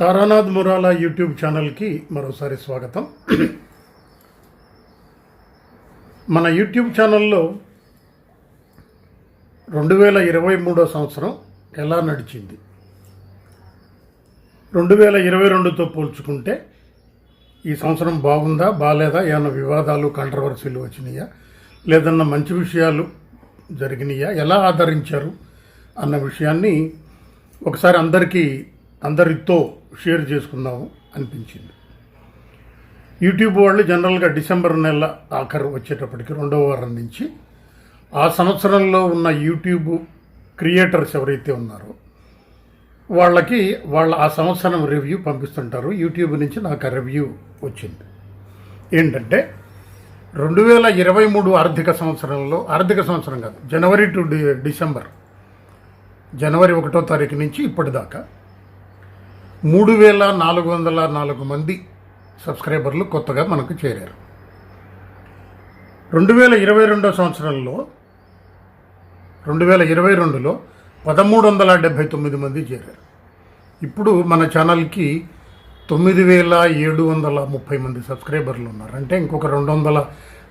Taranath మురాలా YouTube ఛానల్కి మరోసారి స్వాగతం. మన యూట్యూబ్ ఛానల్లో రెండు వేల ఇరవై మూడో సంవత్సరం ఎలా నడిచింది? రెండు వేల ఇరవై రెండుతో పోల్చుకుంటే ఈ సంవత్సరం బాగుందా బాగాలేదా ఏమైనా వివాదాలు కాంట్రవర్సీలు వచ్చినాయా? లేదన్నా మంచి విషయాలు జరిగినాయా? ఎలా ఆదరించారు? అన్న విషయాన్ని ఒకసారి అందరికీ అందరితో షేర్ చేసుకుందాము అనిపించింది. యూట్యూబ్ వాళ్ళు జనరల్గా డిసెంబర్ నెల ఆఖరు వచ్చేటప్పటికి రెండవ వారం నుంచి ఆ సంవత్సరంలో ఉన్న యూట్యూబ్ క్రియేటర్స్ ఎవరైతే ఉన్నారో వాళ్ళకి వాళ్ళ ఆ సంవత్సరం రివ్యూ పంపిస్తుంటారు. యూట్యూబ్ నుంచి నాకు ఆ రివ్యూ వచ్చింది. ఏంటంటే రెండు వేల ఇరవై మూడు ఆర్థిక సంవత్సరంలో ఆర్థిక సంవత్సరం కాదు జనవరి టు డి డిసెంబర్ జనవరి ఒకటో తారీఖు నుంచి ఇప్పటిదాకా మూడు వేల నాలుగు వందల నాలుగు మంది సబ్స్క్రైబర్లు కొత్తగా మనకు చేరారు. రెండు వేల ఇరవై రెండో సంవత్సరంలో రెండు వేల ఇరవై రెండులో పదమూడు వందల డెబ్భై తొమ్మిది మంది చేరారు. ఇప్పుడు మన ఛానల్కి తొమ్మిది వేల ఏడు వందల ముప్పై మంది సబ్స్క్రైబర్లు ఉన్నారు. అంటే ఇంకొక రెండు వందల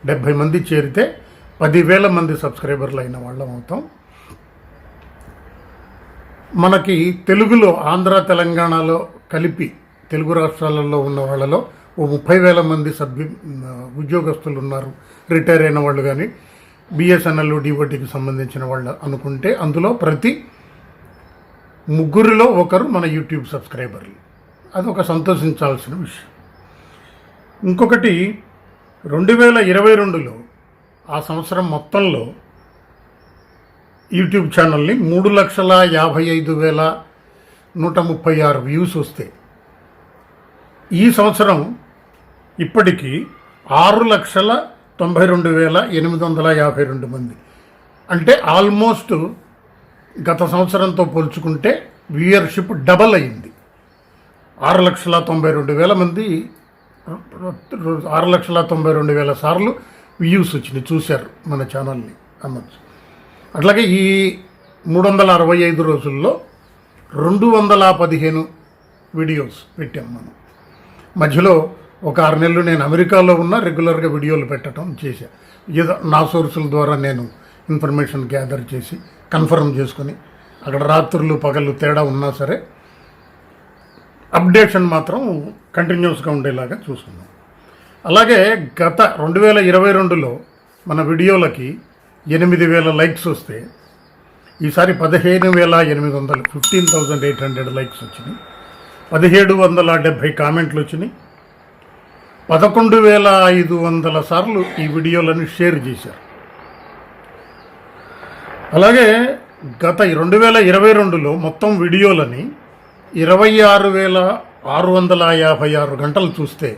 డెబ్భై మంది చేరితే పదివేల మంది సబ్స్క్రైబర్లు అయిన వాళ్ళం అవుతాం. మనకి తెలుగులో ఆంధ్ర తెలంగాణలో కలిపి తెలుగు రాష్ట్రాలలో ఉన్న వాళ్ళలో ఓ ముప్పై వేల మంది సభ్యు ఉద్యోగస్తులు ఉన్నారు రిటైర్ అయిన వాళ్ళు కానీ బిఎస్ఎన్ఎల్ డివోటీకి సంబంధించిన వాళ్ళు అనుకుంటే అందులో ప్రతి ముగ్గురిలో ఒకరు మన యూట్యూబ్ సబ్స్క్రైబర్లు. అది ఒక సంతోషించాల్సిన విషయం. ఇంకొకటి రెండు వేల ఇరవై రెండులో ఆ సంవత్సరం మొత్తంలో యూట్యూబ్ ఛానల్ని మూడు లక్షల యాభై ఐదు వేల నూట ముప్పై ఆరు వ్యూస్ వస్తే ఈ సంవత్సరం ఇప్పటికీ ఆరు లక్షల తొంభై రెండు వేల ఎనిమిది వందల యాభై రెండు మంది. అంటే ఆల్మోస్ట్ గత సంవత్సరంతో పోల్చుకుంటే వ్యూయర్షిప్ డబల్ అయింది. ఆరు లక్షల తొంభై రెండు వేల మంది ఆరు లక్షల తొంభై రెండు వేల సార్లు వ్యూస్ వచ్చినాయి చూశారు మన ఛానల్ని అనొచ్చు అట్లాగే ఈ మూడు వందల అరవై ఐదు రోజుల్లో రెండు వందల పదిహేను వీడియోస్ పెట్టాం మనం. మధ్యలో ఒక ఆరు నెలలు నేను అమెరికాలో ఉన్న రెగ్యులర్గా వీడియోలు పెట్టడం చేశా. ఏదో నా సోర్సుల ద్వారా నేను ఇన్ఫర్మేషన్ గ్యాదర్ చేసి కన్ఫర్మ్ చేసుకొని అక్కడ రాత్రులు పగలు తేడా ఉన్నా సరే అప్డేషన్ మాత్రం కంటిన్యూస్గా ఉండేలాగా చూసుకున్నాం. అలాగే గత రెండు వేల ఇరవై రెండులో మన వీడియోలకి ఎనిమిది వేల లైక్స్ వస్తే ఈసారి పదిహేను వేల ఎనిమిది వందలు fifteen thousand eight hundred likes వచ్చినాయి. పదిహేడు వందల డెబ్భై కామెంట్లు వచ్చినాయి. పదకొండు వేల ఐదు వందల సార్లు ఈ వీడియోలను షేర్ చేశారు. అలాగే గత రెండు వేల ఇరవై రెండులో మొత్తం వీడియోలని ఇరవై ఆరు వేల ఆరు వందల యాభై ఆరు గంటలు చూస్తే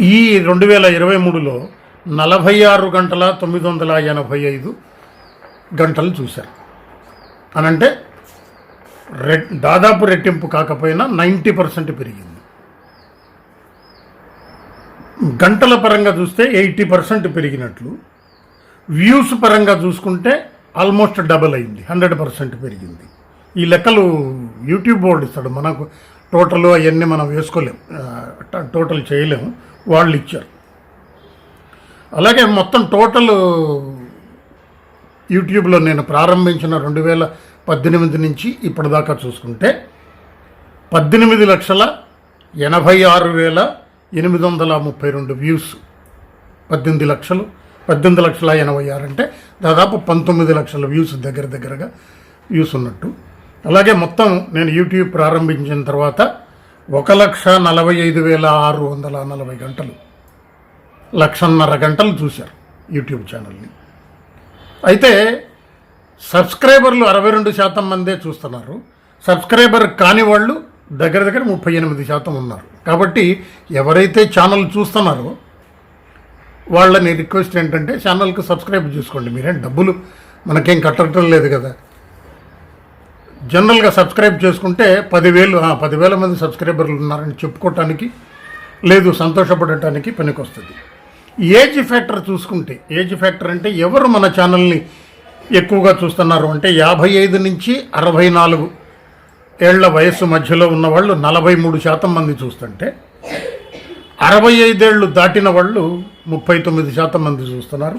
ఈ రెండు వేల ఇరవై మూడులో నలభై ఆరు గంటల తొమ్మిది వందల ఎనభై ఐదు గంటలు చూశారు. అనంటే రె దాదాపు రెట్టింపు కాకపోయినా నైంటీ పర్సెంట్ పెరిగింది. గంటల పరంగా చూస్తే ఎయిటీ పర్సెంట్ పెరిగినట్లు. వ్యూస్ పరంగా చూసుకుంటే ఆల్మోస్ట్ డబల్ అయింది హండ్రెడ్ పర్సెంట్ పెరిగింది. ఈ లెక్కలు యూట్యూబ్ బోర్డు ఇస్తాడు మనకు టోటల్ అవన్నీ మనం వేసుకోలేము టోటల్ చేయలేము వాళ్ళు ఇచ్చారు. అలాగే మొత్తం టోటల్ యూట్యూబ్లో నేను ప్రారంభించిన రెండు వేల పద్దెనిమిది నుంచి ఇప్పటిదాకా చూసుకుంటే పద్దెనిమిది లక్షల ఎనభై ఆరు వేల ఎనిమిది వందల ముప్పై రెండు వ్యూస్. పద్దెనిమిది లక్షలు పద్దెనిమిది లక్షల ఎనభై ఆరు అంటే దాదాపు పంతొమ్మిది లక్షల వ్యూస్ దగ్గర దగ్గరగా వ్యూస్ ఉన్నట్టు. అలాగే మొత్తం నేను యూట్యూబ్ ప్రారంభించిన తర్వాత ఒక లక్ష నలభై ఐదు వేల ఆరు వందల నలభై గంటలు. లక్షన్నర గంటలు చూశారు యూట్యూబ్ ఛానల్ని. అయితే సబ్స్క్రైబర్లు అరవై రెండు శాతం మందే చూస్తున్నారు. సబ్స్క్రైబర్ కాని వాళ్ళు దగ్గర దగ్గర ముప్పై ఎనిమిది శాతం ఉన్నారు. కాబట్టి ఎవరైతే ఛానల్ చూస్తున్నారో వాళ్ళని రిక్వెస్ట్ ఏంటంటే ఛానల్కి సబ్స్క్రైబ్ చేసుకోండి. మీరేం డబ్బులు మనకేం కట్టడం లేదు కదా. జనరల్గా సబ్స్క్రైబ్ చేసుకుంటే పదివేలు పదివేల మంది సబ్స్క్రైబర్లు ఉన్నారని చెప్పుకోవటానికి లేదు సంతోషపడటానికి పనికొస్తుంది. ఏజ్ ఫ్యాక్టర్ చూసుకుంటే ఏజ్ ఫ్యాక్టర్ అంటే ఎవరు మన ఛానల్ని ఎక్కువగా చూస్తున్నారు అంటే యాభై ఐదు నుంచి అరవై నాలుగు ఏళ్ళ వయస్సు మధ్యలో ఉన్న వాళ్ళు నలభై మూడు శాతం మంది చూస్తుంటే అరవై ఐదేళ్ళు దాటిన వాళ్ళు ముప్పై తొమ్మిది శాతం మంది చూస్తున్నారు.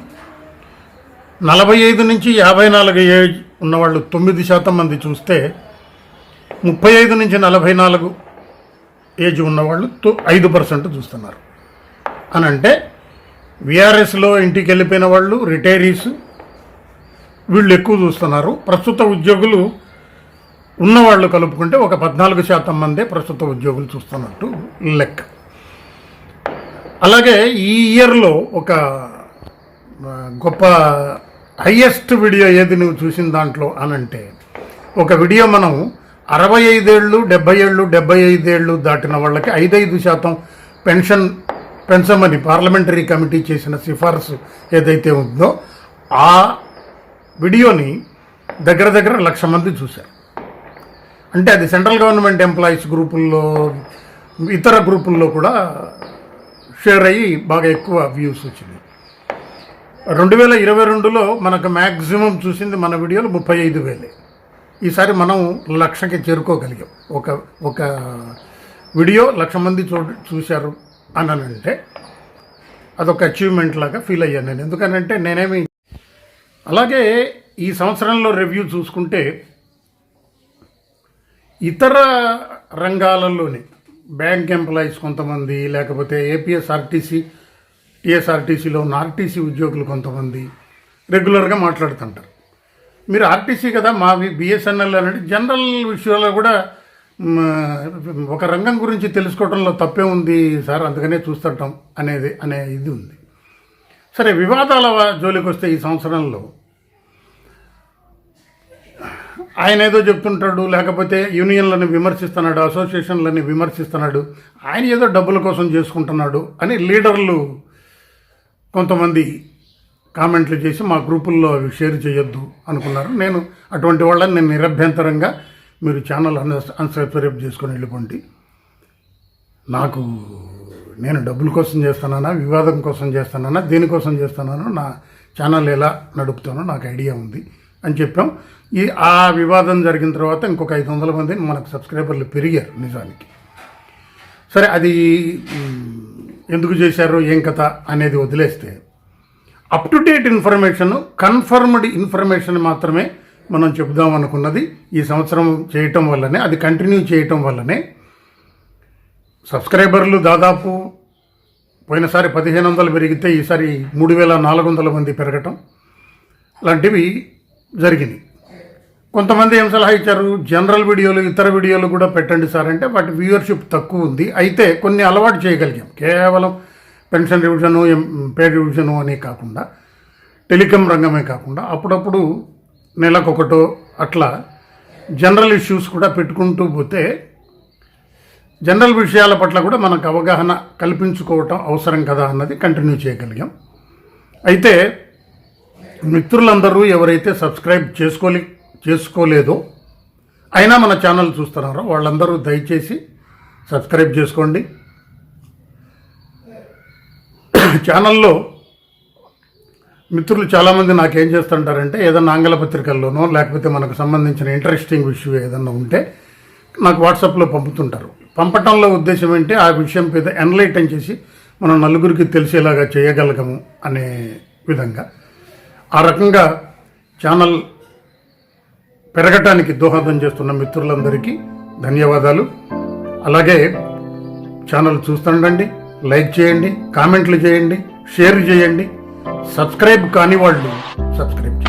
నలభై ఐదు నుంచి యాభై నాలుగు ఏజ్ ఉన్నవాళ్ళు తొమ్మిది శాతం మంది చూస్తే ముప్పై ఐదు నుంచి నలభై నాలుగు ఏజ్ ఉన్నవాళ్ళు తొ- ఐదు పర్సెంట్ చూస్తున్నారు. అని అంటే విఆర్ఎస్లో ఇంటికి వెళ్ళిపోయిన వాళ్ళు రిటైరీస్ వీళ్ళు ఎక్కువ చూస్తున్నారు. ప్రస్తుత ఉద్యోగులు ఉన్నవాళ్ళు కలుపుకుంటే ఒక పద్నాలుగు శాతం మందే ప్రస్తుత ఉద్యోగులు చూస్తున్నట్టు లెక్క. అలాగే ఈ ఇయర్లో ఒక గొప్ప హయ్యెస్ట్ వీడియో ఏది నువ్వు చూసిన దాంట్లో అనంటే ఒక వీడియో మనం అరవై ఐదేళ్ళు డెబ్బై ఏళ్ళు డెబ్బై ఐదేళ్ళు దాటిన వాళ్ళకి ఐదైదు శాతం పెన్షన్ పెంచమని పార్లమెంటరీ కమిటీ చేసిన సిఫార్సు ఏదైతే ఉందో ఆ వీడియోని దగ్గర దగ్గర లక్ష మంది చూశారు. అంటే అది సెంట్రల్ గవర్నమెంట్ ఎంప్లాయీస్ గ్రూపుల్లో ఇతర గ్రూపుల్లో కూడా షేర్ అయ్యి బాగా ఎక్కువ వ్యూస్ వచ్చింది రెండు వేల ఇరవై రెండులో మనకు మ్యాక్సిమం చూసింది మన వీడియోలు ముప్పై ఐదు వేలే. ఈసారి మనం లక్షకి చేరుకోగలిగాం. ఒక ఒక వీడియో లక్ష మంది చూ చూశారు. అననంటే అదొక అచీవ్మెంట్ లాగా ఫీల్ అయ్యాను నేను. ఎందుకనంటే నేనేమి అలాగే ఈ సంవత్సరంలో రివ్యూ చూసుకుంటే ఇతర రంగాలలోని బ్యాంక్ ఎంప్లాయీస్ కొంతమంది లేకపోతే ఏపీఎస్ఆర్టీసీ టీఎస్ఆర్టీసీలో ఉన్న ఆర్టీసీ ఉద్యోగులు కొంతమంది రెగ్యులర్గా మాట్లాడుతుంటారు. మీరు ఆర్టీసీ కదా మా బిఎస్ఎన్ఎల్ అనేది జనరల్ విషయాల్లో కూడా ఒక రంగం గురించి తెలుసుకోవడంలో తప్పే ఉంది సార్ అందుకనే చూస్తుంటాం అనేది అనే ఇది ఉంది. సరే వివాదాల జోలికి వస్తే ఈ సంవత్సరంలో ఆయన ఏదో చెప్తుంటాడు లేకపోతే యూనియన్లను విమర్శిస్తున్నాడు అసోసియేషన్లని విమర్శిస్తున్నాడు ఆయన ఏదో డబ్బుల కోసం చేసుకుంటున్నాడు అని లీడర్లు కొంతమంది కామెంట్లు చేసి మా గ్రూపుల్లో అవి షేర్ చేయొద్దు అనుకున్నారు. నేను అటువంటి వాళ్ళని నేను నిరభ్యంతరంగా మీరు ఛానల్ అన్ అన్సబ్స్క్రైబ్ చేసుకొని వెళ్ళిపోండి. నాకు నేను డబ్బుల కోసం చేస్తానా వివాదం కోసం చేస్తానా దేనికోసం చేస్తానో నా ఛానల్ ఎలా నడుపుతానో నాకు ఐడియా ఉంది అని చెప్పాం. ఈ ఆ వివాదం జరిగిన తర్వాత ఇంకొక ఐదు వందల మంది మనకు సబ్స్క్రైబర్లు పెరిగారు నిజానికి. సరే అది ఎందుకు చేశారు ఏం కథ అనేది వదిలేస్తే up to date information confirmed information మాత్రమే మనం చెబుదాం అనుకున్నది ఈ సంవత్సరం చేయటం వల్లనే అది కంటిన్యూ చేయటం వల్లనే. సబ్స్క్రైబర్లు దాదాపు పోయినసారి పదిహేను వందలు పెరిగితే ఈసారి మూడు వేల నాలుగు వందల మంది పెరగటం లాంటివి జరిగినాయి. కొంతమంది ఏం సలహా ఇచ్చారు? జనరల్ వీడియోలు ఇతర వీడియోలు కూడా పెట్టండి సార్ అంటే వాటి వ్యూవర్షిప్ తక్కువ ఉంది. అయితే కొన్ని అలవాటు చేయగలిగాం. కేవలం పెన్షన్ రివిజను పే రివిజను అనే కాకుండా టెలికాం రంగమే కాకుండా అప్పుడప్పుడు నెలకొకటో అట్లా జనరల్ ఇష్యూస్ కూడా పెట్టుకుంటూ పోతే జనరల్ విషయాల పట్ల కూడా మనకు అవగాహన కల్పించుకోవటం అవసరం కదా అన్నది కంటిన్యూ చేయగలిగాం. అయితే మిత్రులందరూ ఎవరైతే సబ్స్క్రైబ్ చేసుకోలే చేసుకోలేదో అయినా మన ఛానల్ చూస్తున్నారో వాళ్ళందరూ దయచేసి సబ్స్క్రైబ్ చేసుకోండి. ఛానల్లో మిత్రులు చాలామంది నాకేం చేస్తుంటారంటే ఏదన్నా ఆంగ్ల పత్రికల్లోనో లేకపోతే మనకు సంబంధించిన ఇంట్రెస్టింగ్ ఇష్యూ ఏదన్నా ఉంటే నాకు వాట్సాప్లో పంపుతుంటారు. పంపటంలో ఉద్దేశం ఏంటి ఆ విషయం మీద ఎన్లైటన్ చేసి మనం నలుగురికి తెలిసేలాగా చేయగలగము అనే విధంగా. ఆ రకంగా ఛానల్ పెరగటానికి దోహదం చేస్తున్న మిత్రులందరికీ ధన్యవాదాలు. అలాగే ఛానల్ చూస్తుండండి లైక్ చేయండి కామెంట్లు చేయండి షేర్ చేయండి. సబ్స్క్రైబ్ కాని వాళ్ళు సబ్స్క్రైబ్ చేయండి